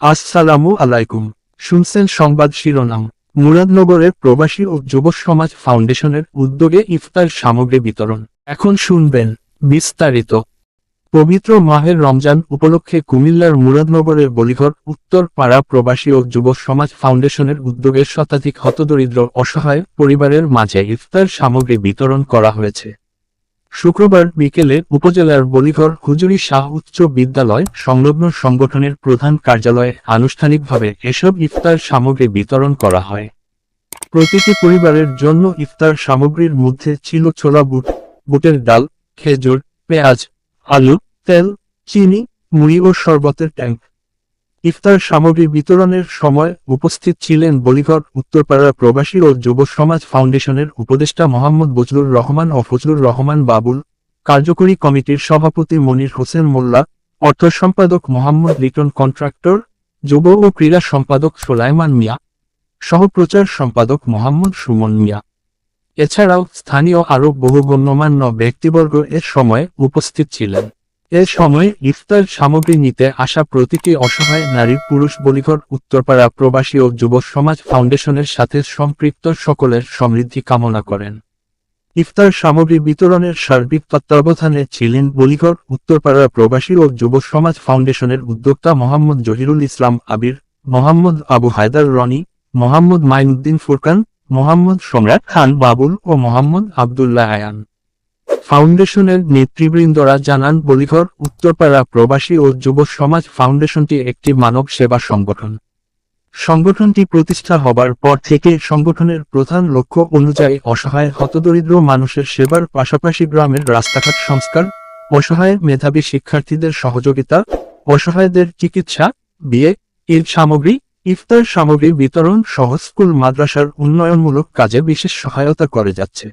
আসসালামু আলাইকুম। শুনছেন সংবাদ শিরোনাম। মুরাদনগরের প্রবাসী ও যুব সমাজ ফাউন্ডেশনের উদ্যোগে ইফতার সামগ্রী বিতরণ। এখন শুনবেন বিস্তারিত। পবিত্র মাহের রমজান উপলক্ষে কুমিল্লার মুরাদনগরের বলিঘর, উত্তর পাড়া প্রবাসী ও যুব সমাজ ফাউন্ডেশনের উদ্যোগে শতাধিক হতদরিদ্র, অসহায় পরিবারের মাঝে ইফতার সামগ্রী বিতরণ করা হয়েছে। শুক্রবার বিকেলে উপজেলার বলিঘর হুজুরি শাহ উচ্চ বিদ্যালয় সংলগ্ন সংগঠনের প্রধান কার্যালয়ে আনুষ্ঠানিকভাবে এসব ইফতার সামগ্রী বিতরণ করা হয়। প্রতিটি পরিবারের জন্য ইফতার সামগ্রীর মধ্যে ছিল ছোলা বুট, বুটের ডাল, খেজুর, পেঁয়াজ, আলু, তেল, চিনি, মুড়ি ও শরবতের ট্যাঙ্ক ইফতার সামগ্রী বিতরণের সময় উপস্থিত ছিলেন বলিঘর উত্তরপাড়া প্রবাসী ও যুব সমাজ ফাউন্ডেশনের উপদেষ্টা মোহাম্মদ বজলুর রহমান ও ফজলুর রহমান বাবুল, কার্যকরী কমিটির সভাপতি মনির হোসেন মোল্লা, অর্থ সম্পাদক মোহাম্মদ লিটন কন্ট্রাক্টর, যুব ও ক্রীড়া সম্পাদক সোলাইমান মিয়া সহপ্রচার সম্পাদক মোহাম্মদ সুমন মিয়া। এছাড়াও স্থানীয় আরও বহু গণ্যমান্য ব্যক্তিবর্গ এর সময় উপস্থিত ছিলেন। এ সময় ইফতার সামগ্রী নিতে আসা প্রতিটি অসহায় নারী পুরুষ বলিঘর উত্তরপাড়া প্রবাসী ও যুব সমাজ ফাউন্ডেশনের সাথে সম্পৃক্ত সকলের সমৃদ্ধি কামনা করেন। ইফতার সামগ্রী বিতরণের সার্বিক তত্ত্বাবধানে ছিলেন বলিঘর উত্তরপাড়া প্রবাসী ও যুব সমাজ ফাউন্ডেশনের উদ্যোক্তা মোহাম্মদ জহিরুল ইসলাম আবির, মোহাম্মদ আবু হায়দার রনি, মোহাম্মদ মাইনুদ্দিন ফুরকান, মোহাম্মদ সম্রাট খান বাবুল ও মোহাম্মদ আবদুল্লাহ আয়ান। ফাউন্ডেশনের নেতৃবৃন্দরা জানান, বলিঘর, উত্তরপাড়া প্রবাসী ও যুব সমাজ ফাউন্ডেশনটি একটি মানব সেবা সংগঠন। সংগঠনটি প্রতিষ্ঠা হবার পর থেকে সংগঠনের প্রধান লক্ষ্য অনুযায়ী অসহায়, হতদরিদ্র মানুষের সেবার পাশাপাশি গ্রামের রাস্তাঘাট সংস্কার, অসহায় মেধাবী শিক্ষার্থীদের সহযোগিতা, অসহায়দের চিকিৎসা, বিয়ে, ঈদ সামগ্রী, ইফতার সামগ্রী বিতরণ সহ স্কুল, মাদ্রাসার উন্নয়নমূলক কাজে বিশেষ সহায়তা করে যাচ্ছে।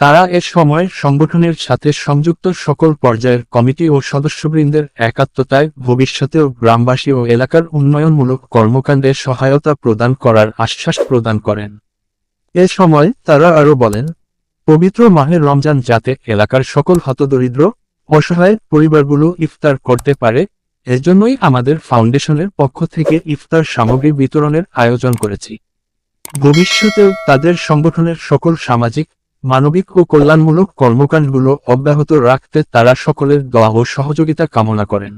তারা এ সময় সংগঠনের সাথে সংযুক্ত সকল পর্যায়ের কমিটি ও সদস্যবৃন্দের একাত্মতায় ভবিষ্যতেও গ্রামবাসী ও এলাকার উন্নয়নমূলক কর্মকাণ্ডে সহায়তা প্রদান করার আশ্বাস প্রদান করেন। এ সময় তারা আরও বলেন, পবিত্র মাহের রমজান যাতে এলাকার সকল হতদরিদ্র, অসহায় পরিবারগুলো ইফতার করতে পারে, এজন্যই আমাদের ফাউন্ডেশনের পক্ষ থেকে ইফতার সামগ্রী বিতরণের আয়োজন করেছি। ভবিষ্যতেও তাদের সংগঠনের সকল সামাজিক মানবিক ও কল্যাণমূলক কর্মকাণ্ডগুলো অব্যাহত রাখতে তারা সকলের দোয়া ও সহযোগিতা কামনা করেন।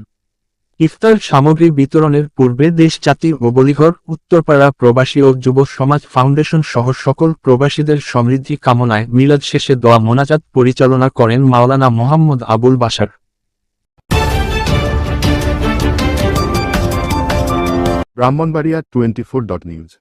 ইফতার সামগ্রী বিতরণের পূর্বে দেশ জাতি ও বলিঘর, উত্তরপাড়া প্রবাসী ও যুব সমাজ ফাউন্ডেশন সহ সকল প্রবাসীদের সমৃদ্ধি কামনায় মিলাদ শেষে দোয়া মোনাজাত পরিচালনা করেন Maulana Mohammad Abul Basar Brahmanbaria twenty four dot news